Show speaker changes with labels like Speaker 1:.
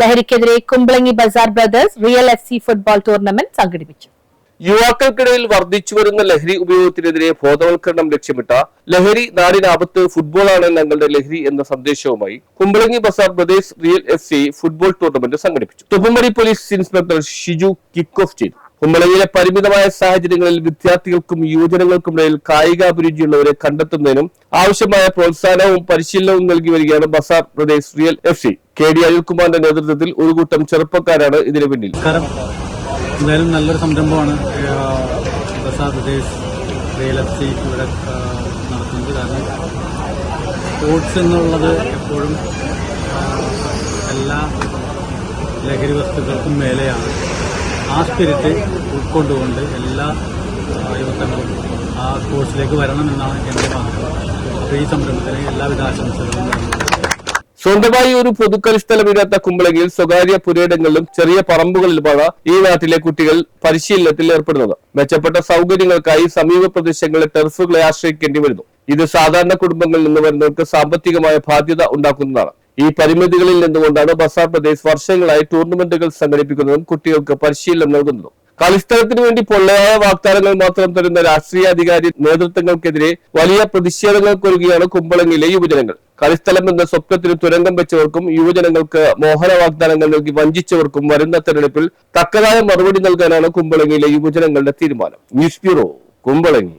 Speaker 1: ലഹരിക്കെതിരെ Kumbalangi Bazaar brothers real F C football tournament സംഘടിപ്പിച്ചു.
Speaker 2: യുവാക്കൾക്കിടയിൽ വർദ്ധിച്ചുവരുന്ന ലഹരി ഉപയോഗത്തിനെതിരെ ബോധവൽക്കരണം ലക്ഷ്യമിട്ട ലഹരി നാടിനാപത്ത് ഫുട്ബോളാണ് ഞങ്ങളുടെ ലഹരി എന്ന സന്ദേശവുമായി Kumbalangi Bazaar brothers real F C football tournament സംഘടിപ്പിച്ചു. തുപ്പുമരി police inspector Shiju kick off ചെയ്തു. കുമ്പളങ്ങിയിലെ പരിമിതമായ സാഹചര്യങ്ങളിൽ വിദ്യാർത്ഥികൾക്കും യുവജനങ്ങൾക്കും ഇടയിൽ കായികാഭിരുചിയുള്ളവരെ കണ്ടെത്തുന്നതിനും ആവശ്യമായ പ്രോത്സാഹനവും പരിശീലനവും നൽകി വരികയാണ് Bazar Pradesh real F C. K D അനിൽകുമാറിന്റെ നേതൃത്വത്തിൽ ഒരു കൂട്ടം ചെറുപ്പക്കാരാണ് ഇതിന് പിന്നിൽ.
Speaker 3: എന്തായാലും നല്ലൊരു സംരംഭമാണ് Bazar Pradesh real F C ഇവിടെ നടത്തുന്നത്. കാരണം സ്പോർട്സ് എന്നുള്ളത് എപ്പോഴും എല്ലാ ലഹരി വസ്തുക്കൾക്കും മേലെയാണ്. ആ സ്പിരിറ്റ് ഉൾക്കൊണ്ടുകൊണ്ട് എല്ലാ യുവത്വങ്ങളും ആ സ്പോർട്സിലേക്ക് വരണമെന്നാണ് എന്റെ ആഗ്രഹം. ഈ സംരംഭത്തിന് എല്ലാവിധ ആശംസകളും
Speaker 2: സ്വന്തമായി ഒരു പൊതുക്കളിസ്ഥലമില്ലാത്ത കുമ്പളങ്ങിയിൽ സ്വകാര്യ പുരയിടങ്ങളിലും ചെറിയ പറമ്പുകളിലുമാണ് ഈ നാട്ടിലെ കുട്ടികൾ പരിശീലനത്തിൽ ഏർപ്പെടുന്നത്. മെച്ചപ്പെട്ട സൗകര്യങ്ങൾക്കായി സമീപ പ്രദേശങ്ങളിലെ ടെർഫുകളെ ആശ്രയിക്കേണ്ടി വരുന്നു. ഇത് സാധാരണ കുടുംബങ്ങളിൽ നിന്ന് വരുന്നവർക്ക് സാമ്പത്തികമായ ബാധ്യത ഉണ്ടാക്കുന്നതാണ്. ഈ പരിമിതികളിൽ നിന്നുകൊണ്ടാണ് ബസാർ പ്രദേശ് വർഷങ്ങളായി ടൂർണമെന്റുകൾ സംഘടിപ്പിക്കുന്നതും കുട്ടികൾക്ക് പരിശീലനം നൽകുന്നതും. കളിസ്ഥലത്തിന് വേണ്ടി പൊള്ളയായ വാഗ്ദാനങ്ങൾ മാത്രം തരുന്ന രാഷ്ട്രീയ അധികാരി നേതൃത്വങ്ങൾക്കെതിരെ വലിയ പ്രതിഷേധങ്ങൾക്കൊരുങ്ങിയാണ് കുമ്പളങ്ങിലെ യുവജനങ്ങൾ. കളിസ്ഥലം എന്ന സ്വപ്നത്തിന് തുരങ്കം വെച്ചവർക്കും യുവജനങ്ങൾക്ക് മോഹന വാഗ്ദാനങ്ങൾ നൽകി വഞ്ചിച്ചവർക്കും വരുന്ന തെരഞ്ഞെടുപ്പിൽ തക്കതായ മറുപടി നൽകാനാണ് കുമ്പളങ്ങിയിലെ യുവജനങ്ങളുടെ തീരുമാനം. News bureau Kumbalangi.